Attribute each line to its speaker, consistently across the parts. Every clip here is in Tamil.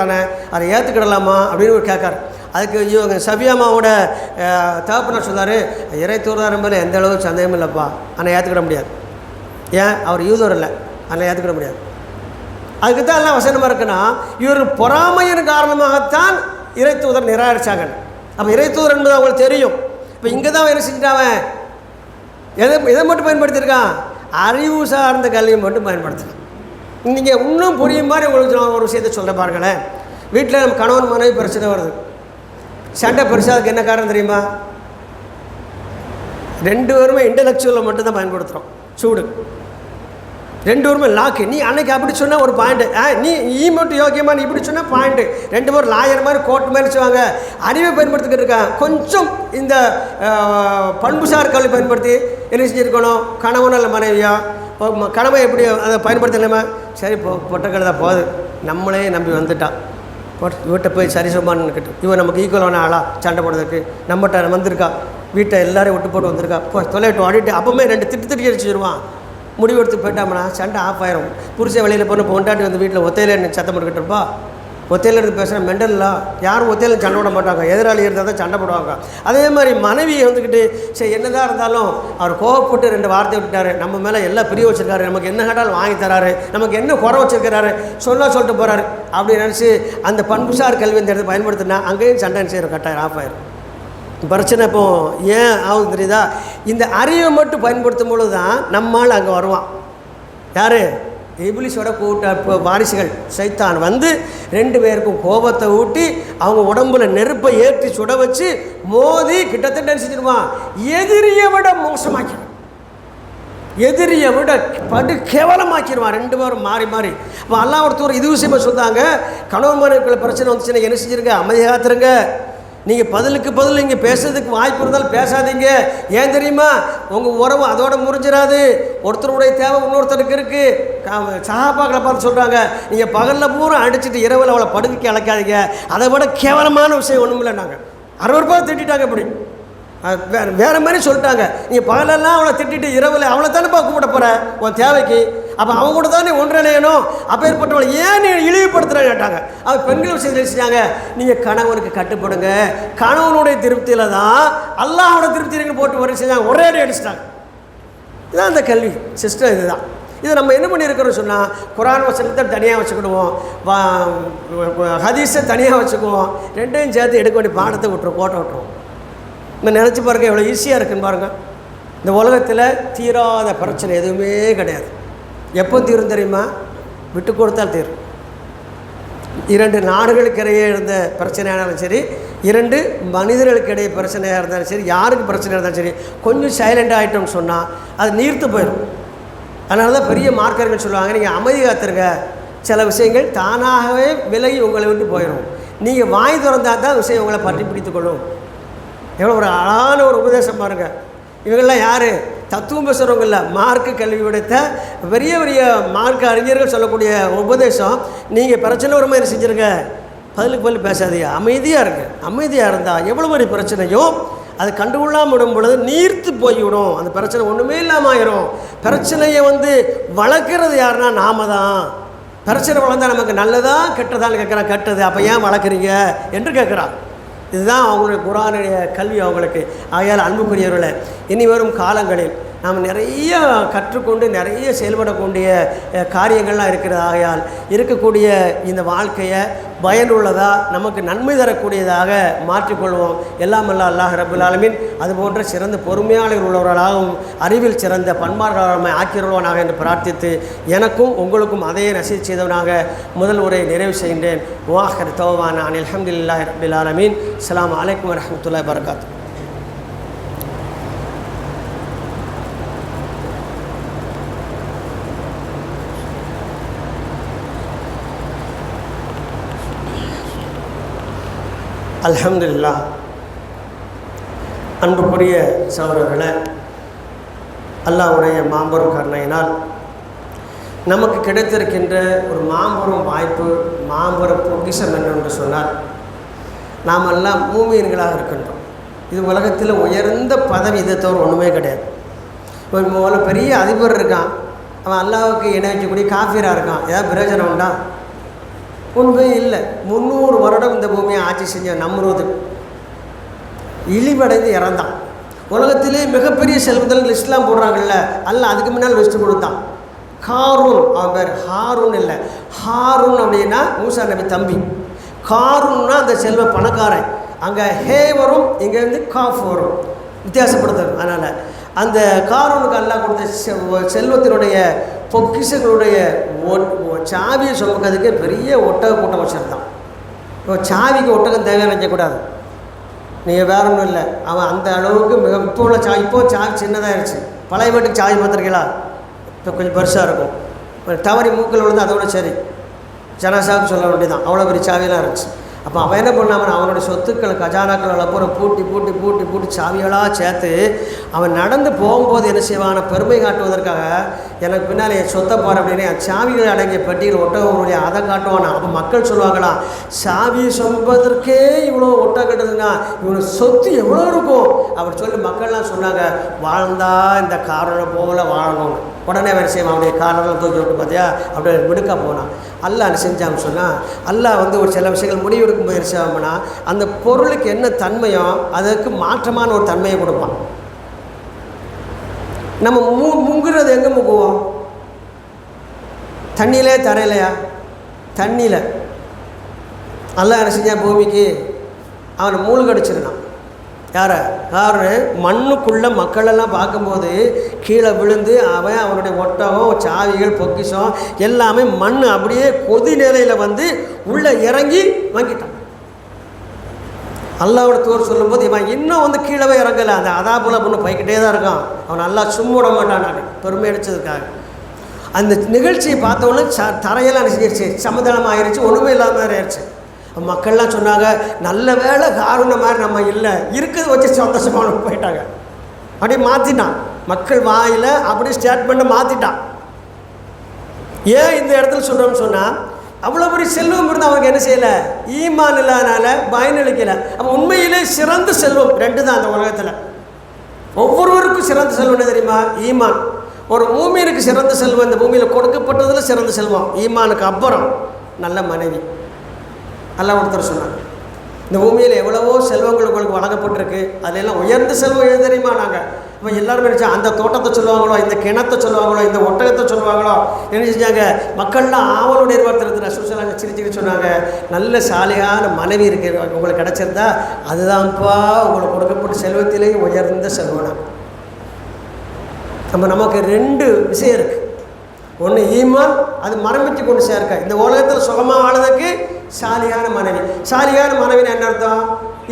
Speaker 1: தானே அதை ஏற்றுக்கிடலாமா அப்படின்னு ஒரு கேட்காரு. அதுக்கு இவங்க சபியாமாவோட தகப்பனர் சொன்னார் இறை தூர்தாரம் மேலே எந்த அளவு சந்தேகம் இல்லைப்பா. ஆனால் ஏற்றுக்கிட முடியாது. ஏன்? அவர் யூதர் இல்லை அதனால் ஏற்றுக்கிட முடியாது. அதுக்கு தான் எல்லாம் வசனமாக இருக்குன்னா இவர் பொறாமையின் காரணமாகத்தான் இறை தூதர் நிராகரிச்சாங்க அப்போ இறை தூதர் என்பது அவங்களுக்கு தெரியும். இப்போ இங்கே தான் என்ன செஞ்சிட்டாவன் எதை எதை மட்டும் பயன்படுத்தியிருக்கான்? அறிவு சார்ந்த கல்வியை மட்டும் பயன்படுத்தலாம் நீங்கள் இன்னும் புரியும் மாதிரி உங்களுக்கு நான் ஒரு விஷயத்த சொல்ல பாருங்களேன். வீட்டில் நம்ம கணவன் மனைவி பிரச்சனை வருது. சண்டை பெருசாக அதுக்கு என்ன காரணம் தெரியுமா? ரெண்டு பேருமே இன்டலெக்சுவலை மட்டும்தான் பயன்படுத்துகிறோம் சூடு. ரெண்டு பேருமே லாக்கு நீ அன்னைக்கு அப்படி சொன்னால் ஒரு பாயிண்ட்டு ஆ நீ ஈ மட்டும் யோக்கியமாக நீ இப்படி சொன்னால் பாயிண்ட்டு ரெண்டு பேரும் லாயர் மாதிரி கோர்ட் மாதிரி செய்வாங்க அறிவை பயன்படுத்திக்கிட்டு இருக்கான் கொஞ்சம் இந்த பண்புசார் கல்வி பயன்படுத்தி என்ன செஞ்சுருக்கணும்? கணவன் அல்ல மனைவியாக இப்போ ம- எப்படி அதை பயன்படுத்தலாமா சரி போ பொட்டக்கழுதா போகுது. நம்மளே நம்பி வந்துட்டான். போட்டு வீட்டை போய் சரி சமான்னுக்கிட்டு இவன் நமக்கு ஈக்குவலான ஆளா? சண்டை போடுறதுக்கு. நம்மகிட்ட வந்திருக்கா? வீட்டை எல்லாரையும் விட்டு போட்டு வந்திருக்கா? போ தொலைவிட்டு ஆடிட்டு அப்போவுமே ரெண்டு திட்டு திட்டி அடிச்சிருவான். முடிவெடுத்து போயிட்டாமனா சண்டை ஆஃப் ஆயிரும். புருஷன் வெளியில் போன பொண்டாட்டி வந்து வீட்டில் ஒத்தையில சத்தம் போட்டுக்கிட்டு இருப்பா. ஒத்தையில் இருந்து பேசுகிற மெண்டல்லாம் யாரும் ஒத்தையில் சண்டை போட மாட்டாங்க. எதிராளி இருந்தால் தான் சண்டை போடுவாங்க. அதே மாதிரி மனைவியை வந்துக்கிட்டு சரி என்னதான் இருந்தாலும் அவர் கோவப்பட்டு ரெண்டு வார்த்தை விட்டுட்டாரு. நம்ம மேலே எல்லாம் பிரிய வச்சுருக்காரு. நமக்கு என்ன கேட்டாலும் வாங்கி தராரு. நமக்கு என்ன குறை வச்சிருக்கிறாரு சொல்ல சொல்லிட்டு போகிறாரு அப்படின்னு நினச்சி அந்த பண்புசார் கல்வி இந்த இடத்துல பயன்படுத்தினா அங்கேயும் சண்டை செய்கிற கட்டாயம் ஆஃப் ஆயிரும். பிரச்சனை இப்போ ஏன் ஆகுது தெரியுதா? இந்த அறிவை மட்டும் பயன்படுத்தும் பொழுது தான் நம்மால் அங்கே வருவான். யார்? இபிலிஸோட கூட்ட வாரிசுகள் சைத்தான் வந்து ரெண்டு பேருக்கும் கோபத்தை ஊட்டி அவங்க உடம்புல நெருப்பை ஏற்றி சுட வச்சு மோதி கிட்டத்தட்ட என்ன செஞ்சிருவான் எதிரியை விட மோசமாக்கிடும். எதிரியை விட படு கேவலமாக்கிடுவான் ரெண்டு பேரும் மாறி மாறி. அப்போ அல்லா ஒருத்தர் இது விஷயமா சொன்னாங்க கணவன் மனைவிக்குள்ள பிரச்சனை வந்துச்சுன்னா என்ன செஞ்சிருங்க? அமைதியாத்துருங்க நீங்கள் பதிலுக்கு பதில் இங்கே பேசுறதுக்கு வாய்ப்பு இருந்தாலும் பேசாதீங்க. ஏன் தெரியுமா? உங்கள் உறவு அதோட முறிஞ்சிடாது ஒருத்தருடைய தேவை இன்னொருத்தருக்கு இருக்குது சகாபாக்களை பார்த்து சொல்கிறாங்க நீங்கள் பகலில் பூரா அடிச்சுட்டு இரவில் அவளை படுக்கைக்கு அழைக்காதீங்க. அதை விட கேவலமான விஷயம் ஒன்றும் இல்லை நாங்கள் அறுபது திட்டிட்டாங்க இப்படி. வேறு வேற மாதிரி சொல்லிட்டாங்க. நீ பகலெல்லாம் அவளை திட்டிட்டு இரவில் அவளை தானேப்பா கூப்பிட போகிறேன் உன் தேவைக்கு அப்போ அவங்க கூட தானே ஒன்றிணையணும். அப்பேற்பட்டவளை ஏன் நீ இழிவுபடுத்துற கேட்டாங்க. அவ பெண்கள் விஷயத்தில் செஞ்சாங்க? நீங்கள் கணவனுக்கு கட்டுப்படுங்க. கணவனுடைய திருப்தியில் தான் அல்லாஹோட திருப்தி இருக்குன்னு போட்டு வர செஞ்சாங்க. ஒரே அடி அடிச்சிட்டாங்க. இதுதான் அந்த கல்வி. சிஸ்டம் இதுதான். இது நம்ம என்ன பண்ணியிருக்கிறோம் சொன்னால் குரான் வசனத்தை தனியாக வச்சுக்கிடுவோம். வா ஹதீஸை தனியாக வச்சுக்குவோம். ரெண்டையும் சேர்த்து எடுக்க வேண்டிய பாடத்தை விட்டுரும் போட்டோ விட்டுருவோம் இந்த நினச்சி பாருங்க எவ்வளோ ஈஸியாக இருக்குன்னு பாருங்கள் இந்த உலகத்தில் தீராத பிரச்சனை எதுவுமே கிடையாது. எப்போ தீரும் தெரியுமா? விட்டு கொடுத்தால் தீரும். இரண்டு நாடுகளுக்கு இடையே இருந்த பிரச்சனையானாலும் சரி இரண்டு மனிதர்களுக்கு இடையே பிரச்சனையாக இருந்தாலும் சரி யாருக்கு பிரச்சனையாக இருந்தாலும் சரி கொஞ்சம் சைலண்ட் ஆகிட்டோம்னு சொன்னால் அது நீர்த்து போயிடும். அதனால தான் பெரிய மார்க்கர்கள் சொல்லுவாங்க நீங்கள் அமைதி காத்துருங்க சில விஷயங்கள் தானாகவே விலகி உங்களை விட்டு போயிடும். நீங்கள் வாய் திறந்தால் தான் விஷயம் உங்களை பற்றி பிடித்துக்கொள்ளும் எவ்வளோ ஒரு அழகான ஒரு உபதேசம் பாருங்கள் இவங்கெல்லாம் யார்? தத்துவம் பேசுகிறவங்க இல்லை மார்க்கு கல்வி உடைத்த பெரிய பெரிய மார்க்க அறிஞர்கள் சொல்லக்கூடிய உபதேசம் நீங்கள் பிரச்சனை ஒரு மாதிரி செஞ்சுருங்க? பதிலுக்கு பதில் பேசாதீங்க. அமைதியாக இருக்கு அமைதியாக இருந்தால் எவ்வளோ பெரிய பிரச்சனையும் அது கண்டுகொள்ளாமல் விடும் பொழுது நீர்த்து போய்விடும். அந்த பிரச்சனை ஒன்றுமே இல்லாமல் ஆயிரும். பிரச்சனையை வந்து வளர்க்குறது யாருன்னா நாம தான். பிரச்சனை வளர்ந்தா நமக்கு நல்லதா கெட்டதான்னு கேட்குறான் கெட்டது. அப்போ ஏன் வளர்க்குறீங்க? என்று கேட்குறான். இதுதான் அவங்களுடைய குரானுடைய கல்வி அவங்களுக்கு. ஆகையால் அன்புக்குரியவர்களை இனி வரும் காலங்களில் நாம் நிறைய கற்றுக்கொண்டு நிறைய செயல்படக்கூடிய காரியங்கள்லாம் இருக்கிறது ஆகையால் இருக்கக்கூடிய இந்த வாழ்க்கையை பயனுள்ளதாக நமக்கு நன்மை தரக்கூடியதாக மாற்றிக்கொள்வோம். எல்லாம் அல்ல அல்லாஹ் ரபுல் ஆலமீன். அதுபோன்ற சிறந்த பொறுமையாளர் உள்ளவர்களாகவும் அறிவில் சிறந்த பண்பாளர்களாக ஆக்கிடுவானாக என்று பிரார்த்தித்து எனக்கும் உங்களுக்கும் அதையே ரசித்து செய்தவனாக முதல் உரையை நிறைவு செய்கின்றேன். வாஹர் தோவான அனில் அஹமதுல்லாஹ் ரபுல் ஆலமீன். அஸ்ஸலாமு அலைக்கும் வரஹ்மத்துல்லாஹி வரகாத்து அலமதுல்லா அன்புக்குரிய சகோதரர்களே அல்லாஹ்வுடைய மாம்பெரும் கருணையினால் நமக்கு கிடைத்திருக்கின்ற ஒரு மாம்பெரும் வாய்ப்பு மாம்பெரும் பொக்கிஷம் என்னவென்று சொன்னால் நாம் எல்லாம் மூமியன்களாக இருக்கின்றோம். இது உலகத்தில் உயர்ந்த பதவி இதை தவிர ஒன்றுமே கிடையாது. இப்போ முதல்ல பெரிய அதிபர் இருக்கான். அவன் அல்லாவுக்கு இணை வைக்கக்கூடிய காஃபியராக இருக்கான். ஏதாவது பிரயோஜனம் உண்டா? உண்மை இல்லை. முந்நூறு வருடம் இந்த பூமியை ஆட்சி செஞ்ச நம்ரூது. இழிவடைந்து இறந்தான். உலகத்திலே மிகப்பெரிய செல்வந்தல் லிஸ்ட்லாம் போடுறாங்கல்ல அல்ல அதுக்கு முன்னால் லிஸ்ட் கொடுத்தான் காரூன் அவன் பேர் ஹாரூன் இல்லை. ஹாரூன் அப்படின்னா மூசா நபி தம்பி. காரூன்னா அந்த செல்வ பணக்காரன். அங்கே ஹே வரும் இங்கேருந்து காஃப் வரும். வித்தியாசப்படுத்தும் அதனால் அந்த காரூனுக்கு அல்லாஹ் கொடுத்த செ- செல்வத்தினுடைய பொக்கிஷங்களுடைய சாவியை சுமக்கிறதுக்கு பெரிய ஒட்டக கூட்டம் வச்சுருந்தான். இப்போ சாவிக்கு ஒட்டகம் தேவையான நினைக்கக்கூடாது. நீங்கள் வேற ஒன்றும் இல்லை. அவன் அந்த அளவுக்கு மிக இப்போ உள்ள சா இப்போ சாவி சின்னதாகிடுச்சு பழைய வீட்டுக்கு சாவி பார்த்துருக்கீங்களா? இப்போ கொஞ்சம் பெருசாக இருக்கும். ஒரு தவறி மூக்கில் விழுந்து அதோட சரி. ஜனாசாவுக்கு சொல்ல வேண்டியதான் அவ்வளோ பெரிய சாவியெல்லாம் இருந்துச்சு. அப்போ அவன் என்ன பண்ணாமல் அவனுடைய சொத்துக்கள் கஜானாக்கள் பூரா பூட்டி பூட்டி பூட்டி பூட்டி சாவியெல்லாம் சேர்த்து அவன் நடந்து போகும்போது என்ன செய்வான்? பெருமை காட்டுவதற்காக எனக்கு பின்னால் என் சொத்தை போகிற அப்படின்னு என் சாவிகள் அடங்கிய பெட்டியில் ஒட்டகங்களுடைய அதை காட்டுவானா. அப்போ மக்கள் சொல்லுவாங்களா சாவி சொல்வதற்கே இவ்வளோ ஒட்ட கட்டுதுன்னா இவனுக்கு சொத்து எவ்வளோ இருக்கும்? அப்படி சொல்லி மக்கள்லாம் சொன்னாங்க வாழ்ந்தா இந்த காரணம் போல வாழணும்னு. உடனே வேறு செய்வோம் அவனுடைய காலெல்லாம் தூக்கி விட்டு பார்த்தியா? அப்படி விடுக்க போனான். அல்லா என்ன செஞ்சான்னு சொன்னால் அல்லா வந்து ஒரு சில விஷயங்கள் முடிவெடுக்கும் முயற்சி ஆகும்னா அந்த பொருளுக்கு என்ன தன்மையோ அதற்கு மாற்றமான ஒரு தன்மையை கொடுப்பான். நம்ம மு முங்குறது எங்கே முங்குவோம்? தண்ணியிலே தரையிலையா? தண்ணியில். அல்லா என்ன செஞ்சான்? பூமிக்கு. அவனை மூழ்கடிச்சிருந்தான் யாரை? யார்? மண்ணுக்குள்ளே மக்களெல்லாம் பார்க்கும்போது கீழே விழுந்து அவன் அவனுடைய ஒட்டகம் சாவிகள் பொக்கிஷம் எல்லாமே மண் அப்படியே கொதி நிலையில் வந்து உள்ளே இறங்கி வாங்கிட்டான். அல்லாவோட தூர் சொல்லும்போது இவன் இன்னும் வந்து கீழே இறங்கலை. அந்த அதாபுல பொண்ணு போய்கிட்டே தான் இருக்கான். அவன் நல்லா சும்மா விட மாட்டான் நான். பெருமை அடிச்சதுக்காக. அந்த நிகழ்ச்சியை பார்த்தவொன்னே ச தரையெல்லாம் அனுசரிச்சு சமதளம் ஆயிடுச்சு ஒன்றுமே இல்லாத மாதிரி ஆயிடுச்சு மக்கள்லாம் சொன்னாங்க நல்ல வேலை காரண மாதிரி நம்ம இல்லை. இருக்கிறத வச்சு சந்தோஷமான போயிட்டாங்க. அப்படியே மாற்றிட்டான் மக்கள் வாயில் அப்படியே ஸ்டேட்மெண்ட்டை மாற்றிட்டான் ஏன் இந்த இடத்துல சொல்கிறோம்னு சொன்னால் அவ்வளோ பெரிய செல்வம் இருந்து அவங்க என்ன செய்யலை? ஈமான் இல்லாதனால பயனளிக்கலை அப்போ உண்மையிலே சிறந்த செல்வம் ரெண்டு தான் அந்த உலகத்தில். ஒவ்வொருவருக்கும் சிறந்த செல்வம் என்ன தெரியுமா? ஈமான். ஒரு மூமியனுக்கு சிறந்த செல்வம் இந்த பூமியில் கொடுக்கப்பட்டதில் சிறந்த செல்வம். ஈமானுக்கு அப்புறம் நல்ல மனைவி. நல்லா ஒருத்தர் சொன்னாங்க இந்த பூமியில் எவ்வளவோ செல்வங்கள் உங்களுக்கு வழங்கப்பட்டிருக்கு. அதெல்லாம் உயர்ந்த செல்வம் எது தெரியுமா நாங்கள் இப்போ எல்லாருமே நினச்சா அந்த தோட்டத்தை சொல்லுவாங்களோ இந்த கிணத்தை சொல்லுவாங்களோ இந்த ஒட்டகத்தை சொல்லுவாங்களோ என்ன செஞ்சாங்க? மக்கள்லாம் ஆவலோட எதிர்பார்த்துறது சொல்லாங்க சிரிச்சுட்டு சொன்னாங்க நல்ல சாலையான மனைவி இருக்கு. உங்களுக்கு கிடச்சிருந்தா அதுதான்ப்பா உங்களுக்கு கொடுக்கப்பட்ட செல்வத்திலேயே உயர்ந்த செல்வனம் நம்ம நமக்கு ரெண்டு விஷயம் இருக்குது ஒன்று ஈமான் அது மரமிட்டு கொண்டு சேர்க்க. இந்த உலகத்தில் சுகமாக ஆனதுக்கு சாலியான மனைவி. சாலியான மனைவின்னு என்ன அர்த்தம்?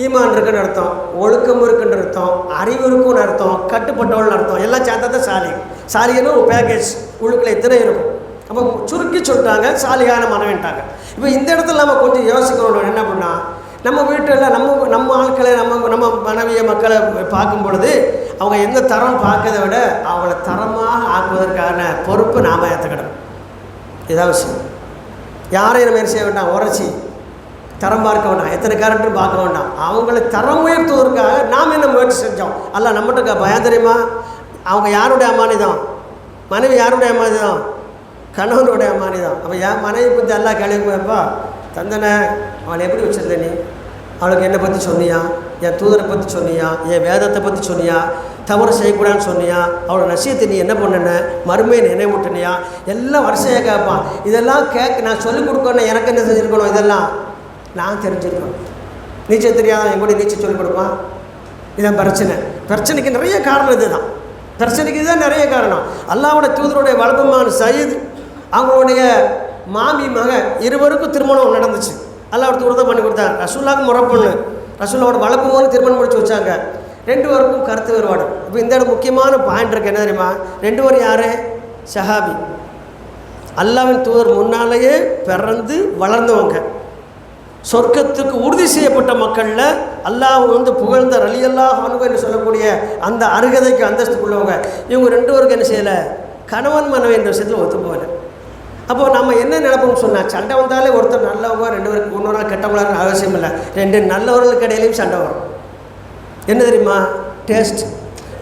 Speaker 1: ஈமான் இருக்குன்னு அர்த்தம். ஒழுக்கம் இருக்குன்னு அர்த்தம். அறிவு இருக்குன்னு அர்த்தம். கட்டுப்பட்டவள்னு அர்த்தம். எல்லாம் சேர்ந்தா தான் சாலி. சாலின்னு ஒரு பேக்கேஜ் உள்ளுக்குள்ள இத்தனை இருக்கும்? அப்போ சுருக்கி சொல்லிட்டாங்க சாலியான மனைவின்ட்டாங்க. இப்போ இந்த இடத்துல நம்ம கொஞ்சம் யோசிக்கணும். என்ன பண்ணா நம்ம வீட்டில் நம்ம நம்ம ஆட்களை நம்ம நம்ம மனைவிய மக்களை பார்க்கும் பொழுது அவங்க எந்த தரம் பார்க்கறதை விட அவங்கள தரமாக ஆக்குவதற்கான பொறுப்பு நாம் ஏற்றுக்கிடணும் இதான் விஷயம். யாரையும் நம்ம என்ன செய்ய வேண்டாம். உரைச்சி தரம் பார்க்க வேண்டாம். எத்தனை கேரக்டர் பார்க்க வேண்டாம். அவங்கள தரம் உயர்த்துவதற்காக நாம் என்ன முயற்சி செஞ்சோம்? அல்ல நம்மகிட்ட பயம் தெரியுமா? அவங்க யாருடைய அமானிதம்? மனைவி யாருடைய அமானிதம்? கணவனுடைய அமானிதம். அப்போ என் மனைவி பற்றி எல்லாம் கேள்விப்பா தந்தனை அவளை எப்படி வச்சிருந்த நீ? அவளுக்கு என்னை பற்றி சொன்னியா? என் தூதரை பற்றி சொன்னியா என் வேதத்தை பற்றி சொன்னியா தவறு செய்யக்கூடாதுன்னு சொன்னியா அவளோட நசியத்தை நீ என்ன பண்ணுன மறுமையை நினைவூட்டினியா? எல்லாம் வரிசையாக கேட்பான் இதெல்லாம் கேட்க நான் சொல்லிக் கொடுக்கணும் எனக்கு என்ன செஞ்சுருக்கணும் இதெல்லாம்? நான் தெரிஞ்சிருக்கணும். நீச்சல் தெரியாத? என் கூட நீச்சல் சொல்லிக் கொடுப்பான் இதான் பிரச்சனை. பிரச்சனைக்கு நிறைய காரணம் இதுதான். பிரச்சனைக்கு இதுதான் நிறைய காரணம். அல்லாவோட தூதருடைய வளர்ப்புமான சயீத் அவங்களுடைய மாமி மக இருவருக்கும் திருமணம் நடந்துச்சு. அல்லாவோட தூதர் தான் பண்ணி கொடுத்தாங்க ரசூல்லாவுக்கு முறை பொண்ணு ரசூலோட வளர்ப்பு போது திருமணம் முடிச்சு வச்சாங்க. ரெண்டு பேருக்கும் கருத்து வேறுபாடு. இப்போ இந்த இடம் முக்கியமான பாயிண்ட் இருக்கு. என்ன தெரியுமா? ரெண்டு பேரும் யாரு? ஷஹாபி. அல்லாவின் தூதர் முன்னாலேயே பிறந்து வளர்ந்தவங்க. சொர்க்கத்துக்கு உறுதி செய்யப்பட்ட மக்களில் அல்லாஹ் வந்து புகழ்ந்த ரலி அல்லாஹ் என்று சொல்லக்கூடிய அந்த அருகதைக்கு அந்தஸ்துக்குள்ளவங்க. இவங்க ரெண்டு பேருக்கு என்ன செய்யலை? கணவன் மனைவி என்ற விஷயத்தில் ஒத்து போகலை அப்போது நம்ம என்ன நினைப்போம்னு சொன்னால் சண்டை வந்தாலே ஒருத்தர் நல்லவங்க ரெண்டு பேருக்கு இன்னொரு நாள் அவசியம் இல்லை. ரெண்டு நல்லவர்களுக்கு இடையிலையும் சண்டை வரும். என்ன தெரியுமா? டேஸ்ட்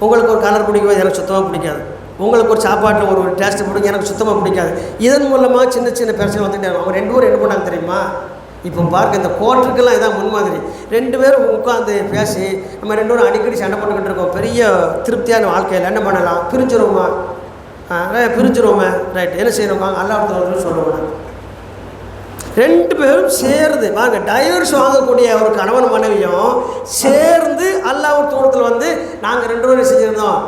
Speaker 1: உங்களுக்கு ஒரு கலர் பிடிக்கும் எனக்கு சுத்தமாக பிடிக்காது. உங்களுக்கு ஒரு சாப்பாட்டில் ஒரு டேஸ்ட்டு பிடிக்கும் எனக்கு சுத்தமாக பிடிக்காது. இதன் மூலமாக சின்ன சின்ன பிரச்சனை வந்துட்டு அவங்க ரெண்டு பேரும் என்ன பண்ணாங்க தெரியுமா? இப்போ பாருங்க இந்த கோர்ட்டுக்கெல்லாம் இதான் முன்மாதிரி. ரெண்டு பேரும் உட்காந்து பேசி நம்ம ரெண்டு பேரும் அடிக்கடி சண்டை போட்டுக்கிட்டு இருக்கோம். பெரிய திருப்தியான வாழ்க்கையில் என்ன பண்ணலாம்? பிரிஞ்சிருவோமா? பிரிஞ்சிருவோமே. ரைட் என்ன செய்யணுமா? அல்லாஹ் சொல்லுவோம் ரெண்டு பேரும் சேர்ந்து வாங்க டைவர்ஸ் வாங்கக்கூடிய ஒரு கணவன் மனைவியும் சேர்ந்து அல்லாஹ் ஒரு தூரத்தில் வந்து நாங்கள் ரெண்டு பேரும் செஞ்சுருந்தோம்?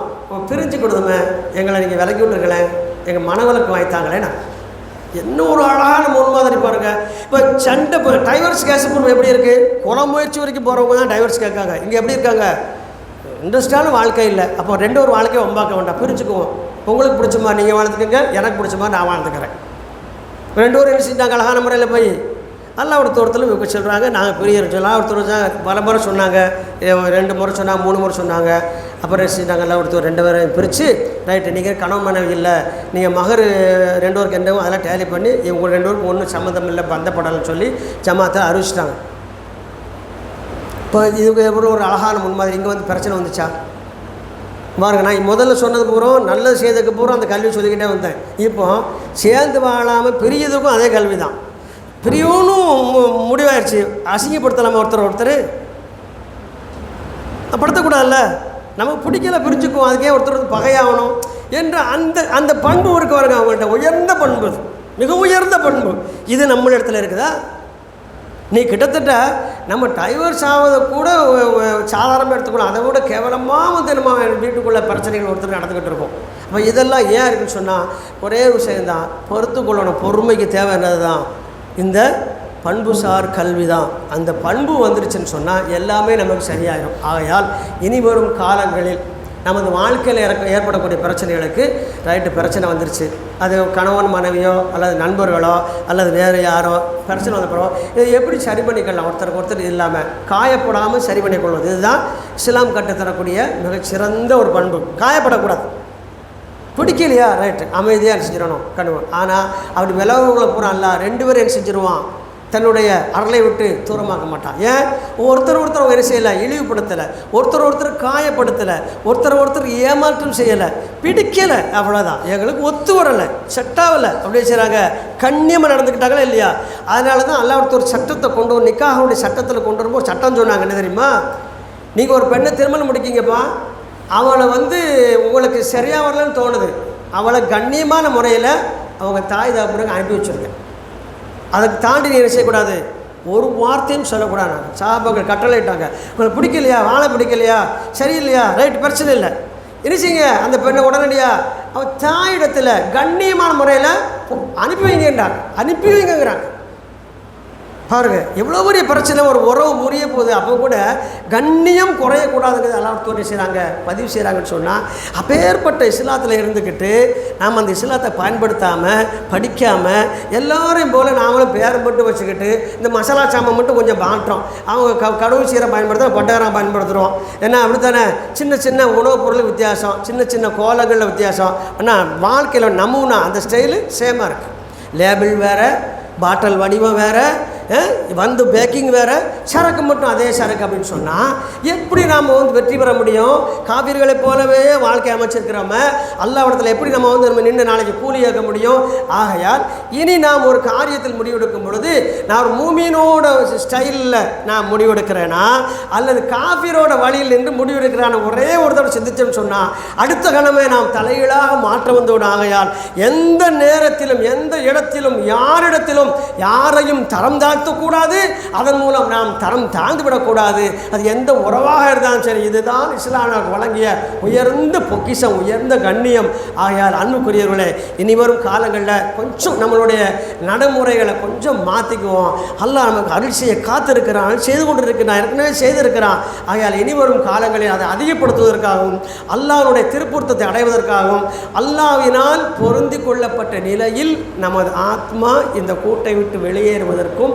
Speaker 1: பிரிஞ்சு கொடுதுமே எங்களை நீங்கள் விலக்கி விட்டுருங்களேன். எங்கள் மனவிலக்கு நான் என்ன ஒரு அழகான முன்மாதிரி பாருங்க. இப்போ சண்டை இப்போ டைவர்ஸ் கேஸ் இப்போ எப்படி இருக்குது குல முயற்சி வரைக்கும் போகிறவங்க தான் டைவர்ஸ் கேட்காங்க. இங்கே எப்படி இருக்காங்க? இன்ட்ரெஸ்டான வாழ்க்கை இல்லை. அப்போ ரெண்டு ஒரு வாழ்க்கையை ஒம்பாக்க வேண்டாம். பிரிச்சுக்குவோம் உங்களுக்கு பிடிச்ச மாதிரி நீங்கள் வாழ்ந்துக்கங்க எனக்கு பிடிச்ச மாதிரி நான் வாழ்ந்துக்கிறேன். ரெண்டு பேரும் என்ன செஞ்சாங்க? அழகான முறையில் போய் நல்லா ஒரு தூரத்தில் இவங்க சொல்கிறாங்க நாங்கள் பெரிய சொல்லலாம் ஒரு தூரம் பல முறை சொன்னாங்க. ரெண்டு முறை சொன்னாங்க மூணு முறை சொன்னாங்க. அப்புறம் என்ன செஞ்சாங்க? எல்லாம் ஒருத்தர் ரெண்டு பேரும் பிரித்து ரைட்டு நீங்கள் கணவன் மனைவி இல்லை. நீங்கள் மகர் ரெண்டு பேருக்கு என்னவோ அதெல்லாம் டேலி பண்ணி இவங்க ரெண்டு பேருக்கு ஒன்றும் சம்மந்தம் இல்லை பந்தப்படலன்னு சொல்லி ஜமாத்தை அறிவிச்சிட்டாங்க. இப்போ இதுக்கு எப்படி ஒரு அழகான முன்மாதிரி இங்கே வந்து பிரச்சனை வந்துச்சா? பாருங்க நான் முதல்ல சொன்னது பூரா நல்லது செய்ததுக்கு பூரா அந்த கல்வி சொல்லிக்கிட்டே வந்தேன். இப்போ சேர்ந்து வாழாமல் பிரியதுக்கும் அதே கல்வி தான் பிரியவனும் மு- அசிங்கப்படுத்தலாமா ஒருத்தர் ஒருத்தர்? படுத்தக்கூடாதுல்ல. நமக்கு பிடிக்கல பிரிச்சுக்குவோம். அதுக்கே ஒருத்தர் பகையாகணும் என்ற அந்த அந்த பண்பு இருக்கு பாருங்க அவங்கள்ட்ட. உயர்ந்த பண்பு மிக உயர்ந்த பண்பு. இது நம்மளிடத்தில் இடத்துல இருக்குதா? நீ கிட்டத்தட்ட நம்ம டைவர்ஸ் ஆவதை கூட சாதாரணமாக எடுத்துக்கலாம் அதை விட கேவலமாக வந்து நம்ம வீட்டுக்குள்ளே பிரச்சனைகள் ஒருத்தர் நடந்துக்கிட்டு இருக்கோம். அப்போ இதெல்லாம் ஏன் இருக்குன்னு சொன்னால் ஒரே விஷயம் தான் பொறுத்துக்கொள்ளணும். பொறுமைக்கு தேவை என்னது தான் இந்த பண்புசார் கல்வி தான் அந்த பண்பு வந்துருச்சுன்னு சொன்னால் எல்லாமே நமக்கு சரியாயிடும் ஆகையால் இனி வரும் காலங்களில் நமது வாழ்க்கையில் இறக்க ஏற்படக்கூடிய பிரச்சனைகளுக்கு ரைட்டு பிரச்சனை வந்துருச்சு. அது கணவன் மனைவியோ அல்லது நண்பர்களோ அல்லது வேறு யாரோ பிரச்சனை வந்தப்போ இதை எப்படி சரி பண்ணிக்கலாம்? ஒருத்தருக்கு ஒருத்தர் இல்லாமல் காயப்படாமல் சரி பண்ணிக்கொள்வது. இதுதான் இஸ்லாம் கற்றுத்தரக்கூடிய மிகச்சிறந்த ஒரு பண்பு. காயப்படக்கூடாது. பிடிக்கலையா? ரைட்டு அமைதியாக செஞ்சிடணும்? கணவன் ஆனால் அப்படி விலகவங்களை பூரா அல்ல ரெண்டு பேரும் என்ன செஞ்சிருவான்? தன்னுடைய அருளை விட்டு தூரமாக்க மாட்டான். ஏன்? ஒருத்தர் ஒருத்தர் அவங்க செய்யலை இழிவுபடுத்தலை. ஒருத்தர் ஒருத்தர் காயப்படுத்தலை. ஒருத்தர் ஒருத்தர் ஏமாற்றம் செய்யலை. பிடிக்கலை அவ்வளோதான் எங்களுக்கு ஒத்து வரலை செட்டாகலை ஆகலை. அப்படி செய்கிறாங்க கண்ணியமாக நடந்துக்கிட்டாங்களா இல்லையா? அதனால தான் அல்லா ஒருத்தர் சட்டத்தை கொண்டு வந்து நிக்காகவுடைய சட்டத்தில் கொண்டு வரும்போது சட்டம் சொன்னாங்க என்ன தெரியுமா? நீங்கள் ஒரு பெண்ணை திருமணம் முடிக்கீங்கப்பா. அவளை வந்து உங்களுக்கு சரியாக வரலன்னு தோணுது. அவளை கண்ணியமான முறையில் அவங்க தாய் தகப்பனுக்கு அனுப்பி வச்சுருக்கேன். அதுக்கு தாண்டி நீ என்ன செய்யக்கூடாது? ஒரு வார்த்தையும் சொல்லக்கூடாது. சாபங்கள் கட்டளையிட்டாங்க. உங்களுக்கு பிடிக்கலையா? வாழை பிடிக்கலையா? சரியில்லையா? ரைட் பிரச்சனை இல்லை. என்ன செய்யுங்க? அந்த பெண்ணை உடனடியாக அவன் தாயிடத்தில் கண்ணியமான முறையில் அனுப்பி வைங்கன்றாங்க. அனுப்பி வைங்கங்கிறாங்க. பாருங்கள் எவ்வளோ பெரிய பிரச்சனை ஒரு உறவு முறிய போகுது. அப்போ கூட கண்ணியம் குறையக்கூடாதுங்கிறது எல்லாம் தோணி செய்கிறாங்க பதிவு செய்கிறாங்கன்னு சொன்னால் அப்பேற்பட்ட இஸ்லாத்தில் இருந்துக்கிட்டு நாம் அந்த இஸ்லாத்தை பயன்படுத்தாமல் படிக்காமல் எல்லோரையும் போல் நாமளும் பேரம் போட்டு வச்சுக்கிட்டு இந்த மசாலா சாமான் மட்டும் கொஞ்சம் மாற்றோம். அவங்க க கடவுள் சீரை பயன்படுத்த பட்டகரம் பயன்படுத்துகிறோம் ஏன்னா அப்படி தானே சின்ன சின்ன உணவுப் பொருள் வித்தியாசம் சின்ன சின்ன கோலங்களில் வித்தியாசம். ஆனால் வாழ்க்கையில் நம்முனா அந்த ஸ்டைலு சேமாக இருக்குது லேபிள் வேறு பாட்டல் வடிவம் வேறு வந்து பேக்கிங் வேறு சரக்கு மட்டும் அதே சரக்கு அப்படின்னு சொன்னால் எப்படி நாம் வந்து வெற்றி பெற முடியும்? காவிர்களை போலவே வாழ்க்கை அமைச்சிருக்கிறோம அல்லாவிடத்தில் எப்படி நம்ம வந்து நம்ம நின்று நாளைக்கு கூலி ஏற்க முடியும்? ஆகையால் இனி நாம் ஒரு காரியத்தில் முடிவெடுக்கும் பொழுது நான் ஒரு மூமியனோட ஸ்டைலில் நான் முடிவெடுக்கிறேன்னா அல்லது காஃபிரோட வழியில் நின்று முடிவெடுக்கிறான ஒரே ஒரு தடவை சிந்திச்சோன்னு சொன்னால் அடுத்த கணமே நாம் தலைகளாக மாற்ற வந்தோடு ஆகையால் எந்த நேரத்திலும் எந்த இடத்திலும் யாரிடத்திலும் யாரையும் தரம் தாழ்த்தக்கூடாது அதன் மூலம் நாம் தரம் தாழ்ந்து விடக்கூடாது. அது எந்த உறவாக இருந்தாலும் சரி இதுதான் இஸ்லாமியர்கள் வழங்கிய உயர்ந்த பொக்கிஷம் உயர்ந்த கண்ணியம். ஆகையால் அன்புக்குரியவர்களே இனி வரும் காலங்களில் கொஞ்சம் நம்மளுடைய நடைமுறைகளை கொஞ்சம் மாற்றிக்குவோம் அல்லாஹ் நமக்கு அருள் செய்ய காத்திருக்கிறான் செய்து கொண்டு இருக்கிறான் ஏற்கனவே செய்திருக்கிறான். ஆகையால் இனி வரும் காலங்களில் அதை அதிகப்படுத்துவதற்காகவும் அல்லாவுடைய திருப்பூர்த்தத்தை அடைவதற்காகவும் அல்லாவினால் பொருந்தி கொள்ளப்பட்ட நிலையில் நமது ஆத்மா இந்த கூட்டை விட்டு வெளியேறுவதற்கும்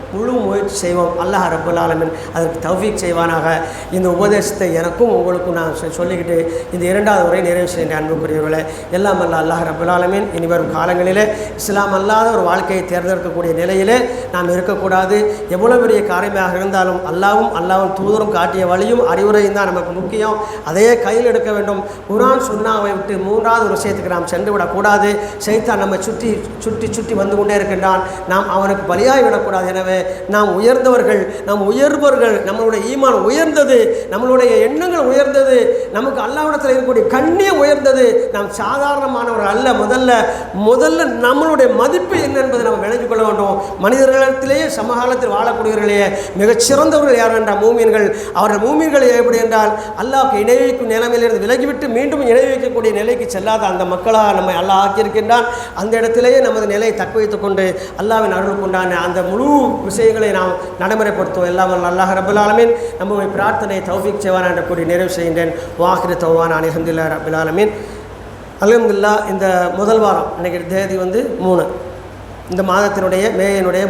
Speaker 1: முழு முயற்சி செய்வோம். அல்லாஹ் ரப்பல் ஆலமின் அதற்கு தௌஃபீக் செய்வானாக. இந்த உபதேசத்தை எனக்கும் உங்களுக்கும் நான் சொல்லிக்கிட்டு இந்த இரண்டாவது உரை நிறைவு செய்கின்ற அன்புக்குரியவர்களே. எல்லாம் அல்ல அல்லாஹ் ரப்பல் ஆலமீன். இனி வரும் காலங்களிலே இஸ்லாம் அல்லாத ஒரு வாழ்க்கையை தேர்ந்தெடுக்கக்கூடிய நிலையிலே நாம் இருக்கக்கூடாது. எவ்வளோ பெரிய காரியமாக இருந்தாலும் அல்லாவும் அல்லாவும் தூதரும் காட்டிய வழியும் அறிவுரையும் தான் நமக்கு முக்கியம். அதையே கையில் எடுக்க வேண்டும். குரான் சுண்ணாவை விட்டு மூன்றாவது ஒரு விஷயத்துக்கு நாம் சென்று விடக்கூடாது. சைத்தான் நம்ம சுற்றி சுற்றி சுற்றி வந்து கொண்டே இருக்கின்றான். நாம் அவனுக்கு பலியாகி விடக்கூடாது. எனவே நாம் உயர்ந்தவர்கள் நாம் உயர்வர்கள் நம்மளுடைய ஈமான் உயர்ந்தது நம்மளுடைய எண்ணங்கள் உயர்ந்தது நமக்கு அல்லாவிடத்தில் இருக்கக்கூடிய கண்ணியம் உயர்ந்தது. நாம் சாதாரணமானவர்கள் அல்ல முதல்ல முதல்ல நம்மளுடைய மதிப்பு என்ன என்பதை நம்ம விளங்கிக் கொள்ள வேண்டும். மனிதர்களிடத்திலேயே சமகாலத்தில் வாழக்கூடியவர்களே மிகச் சிறந்தவர்கள் யார் என்றால் மூமியன்கள் அவர்கள் மூமியர்கள் எப்படி என்றால் அல்லாவுக்கு இணை வைக்கும் நிலைமையிலிருந்து விலகிவிட்டு மீண்டும் இணை வைக்கக்கூடிய நிலைக்கு செல்லாத அந்த மக்களாக நம்மை அல்லாஹ் ஆக்கியிருக்கின்றான். அந்த இடத்திலேயே நமது நிலையை தக்க வைத்துக் கொண்டு அல்லாவின் அருள் கொண்டான அந்த முழு விஷயங்களை நாம் நடைமுறைப்படுத்துவோம். எல்லாம் அல்லாஹ் ரபுல் ஆலமீன் நம்முடைய பிரார்த்தனை தௌஃபிக் செய்வான் என்ற கூடி நிறைவு செய்கின்றேன். வாஹிர தௌவான் அனிஹந்தில்லா ரபுல் அலமதுல்லா இந்த முதல் வாரம் இன்னைக்கு தேதி வந்து மூணு. இந்த மாதத்தினுடைய மேயினுடைய